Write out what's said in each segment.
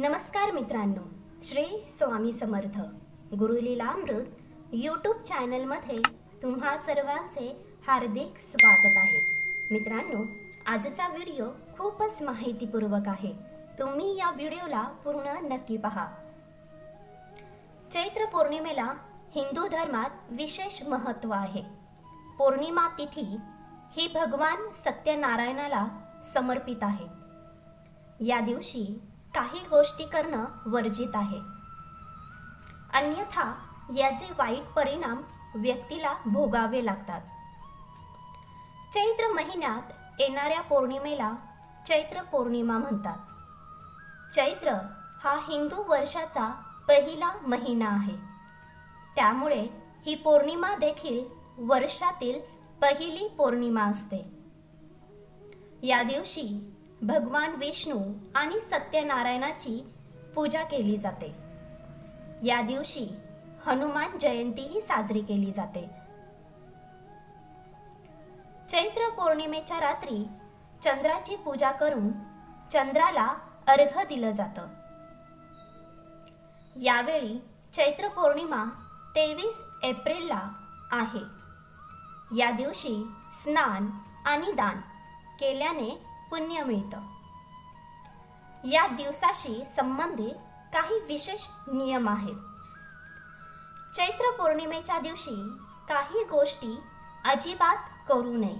नमस्कार मित्रांनो श्री स्वामी समर्थ. गुरुलीलामृत यूट्यूब चॅनलमध्ये तुम्हा सर्वांचे हार्दिक स्वागत आहे. मित्रांनो आजचा व्हिडिओ खूपच माहितीपूर्वक आहे. तुम्ही या व्हिडिओला पूर्ण नक्की पहा. चैत्र पौर्णिमेला हिंदू धर्मात विशेष महत्त्व आहे. पौर्णिमा तिथी ही भगवान सत्यनारायणाला समर्पित आहे. या दिवशी काही गोष्टी करणं वर्जित आहे. अन्यथा याचे वाईट परिणाम व्यक्तीला भोगावे लागतात. चैत्र महिन्यात येणाऱ्या पौर्णिमेला चैत्र पौर्णिमा म्हणतात. चैत्र हा हिंदू वर्षाचा पहिला महिना आहे. त्यामुळे ही पौर्णिमा देखील वर्षातील पहिली पौर्णिमा असते. या दिवशी भगवान विष्णू आणि सत्यनारायणाची पूजा केली जाते. या दिवशी हनुमान जयंतीही साजरी केली जाते. चैत्र पौर्णिमेच्या रात्री चंद्राची पूजा करून चंद्राला अर्घ दिलं जातं. यावेळी चैत्र पौर्णिमा तेवीस एप्रिलला आहे. या दिवशी स्नान आणि दान केल्याने पुण्य मिळतं. या दिवसाशी संबंधित काही विशेष नियम आहेत. चैत्र पौर्णिमेच्या दिवशी काही गोष्टी अजिबात करू नये.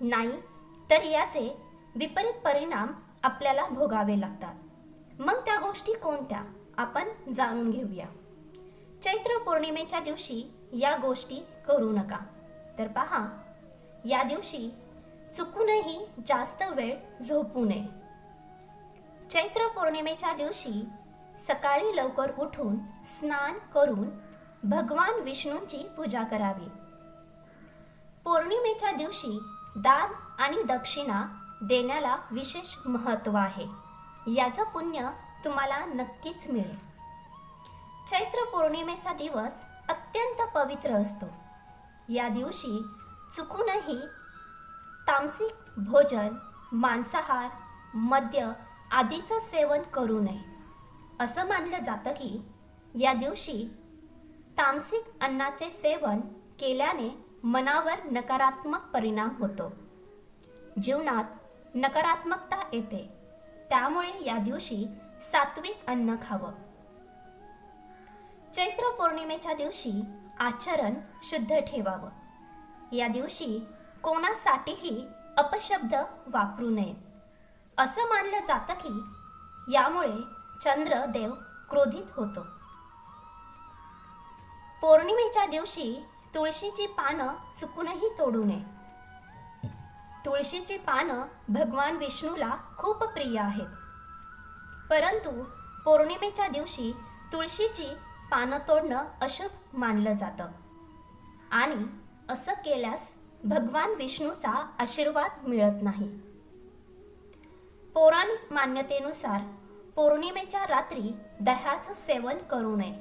नाही तर याचे विपरीत परिणाम आपल्याला भोगावे लागतात. मग त्या गोष्टी कोणत्या? आपण जाणून घेऊया. चैत्र पौर्णिमेच्या दिवशी या गोष्टी करू नका. तर पहा या दिवशी चुकूनही जास्त वेळ झोपू नये. चैत्र पौर्णिमेच्या दिवशी सकाळी लवकर उठून स्नान करून भगवान विष्णूंची पूजा करावी. पौर्णिमेच्या दिवशी दान आणि दक्षिणा देण्याला विशेष महत्त्व आहे. याचं पुण्य तुम्हाला नक्कीच मिळेल. चैत्र पौर्णिमेचा दिवस अत्यंत पवित्र असतो. या दिवशी चुकूनही तामसिक भोजन मांसाहार मद्य आदीचं सेवन करू नये. असं मानलं जातं की या दिवशी तामसिक अन्नाचे सेवन केल्याने मनावर नकारात्मक परिणाम होतो. जीवनात नकारात्मकता येते. त्यामुळे या दिवशी सात्विक अन्न खावं. चैत्र पौर्णिमेच्या दिवशी आचरण शुद्ध ठेवावं. या दिवशी कोणासाठीही अपशब्द वापरू नयेत. असं मानलं जातं की यामुळे चंद्रदेव क्रोधित होतो. पौर्णिमेच्या दिवशी तुळशीची पानं चुकूनही तोडू नये. तुळशीची पानं भगवान विष्णूला खूप प्रिय आहेत. परंतु पौर्णिमेच्या दिवशी तुळशीची पानं तोडणं अशुभ मानलं जातं. आणि असं केल्यास भगवान विष्णूचा आशीर्वाद मिळत नाही. पौराणिक मान्यतेनुसार पौर्णिमेच्या रात्री दह्याचं सेवन करू नये.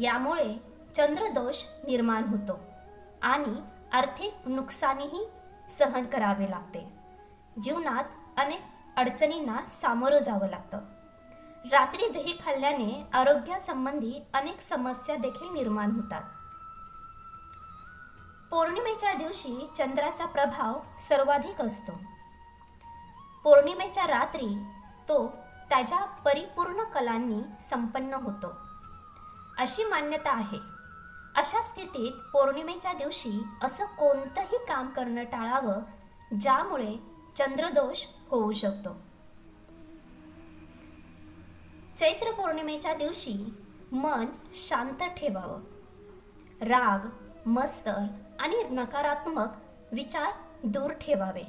यामुळे चंद्रदोष निर्माण होतो आणि आर्थिक नुकसानीही सहन करावे लागते. जीवनात अनेक अडचणींना सामोरं जावं लागतं. रात्री दही खाल्ल्याने आरोग्यासंबंधी अनेक समस्या देखील निर्माण होतात. पौर्णिमेच्या दिवशी चंद्राचा प्रभाव सर्वाधिक असतो. पौर्णिमेच्या रात्री तो त्याच्या परिपूर्ण कलांनी संपन्न होतो. अशी मान्यता आहे. अशा स्थितीत पौर्णिमेच्या दिवशी असं कोणतंही काम करणं टाळावं ज्यामुळे चंद्रदोष होऊ शकतो. चैत्र पौर्णिमेच्या दिवशी मन शांत ठेवावं. राग मस्तर आणि नकारात्मक विचार दूर ठेवावे.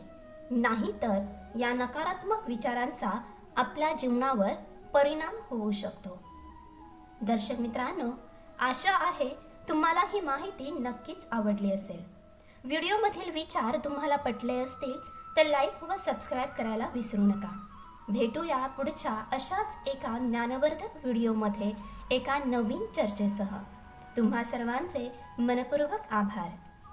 नाहीतर या नकारात्मक विचारांचा आपल्या जीवनावर परिणाम होऊ शकतो. दर्शक मित्रांनो आशा आहे तुम्हाला ही माहिती नक्कीच आवडली असेल. व्हिडिओमधील विचार तुम्हाला पटले असतील तर लाईक व सबस्क्राईब करायला विसरू नका. भेटूया पुढच्या अशाच एका ज्ञानवर्धक व्हिडिओमध्ये एका नवीन चर्चेसह. तुम्हा सर्वांचे मनपूर्वक आभार.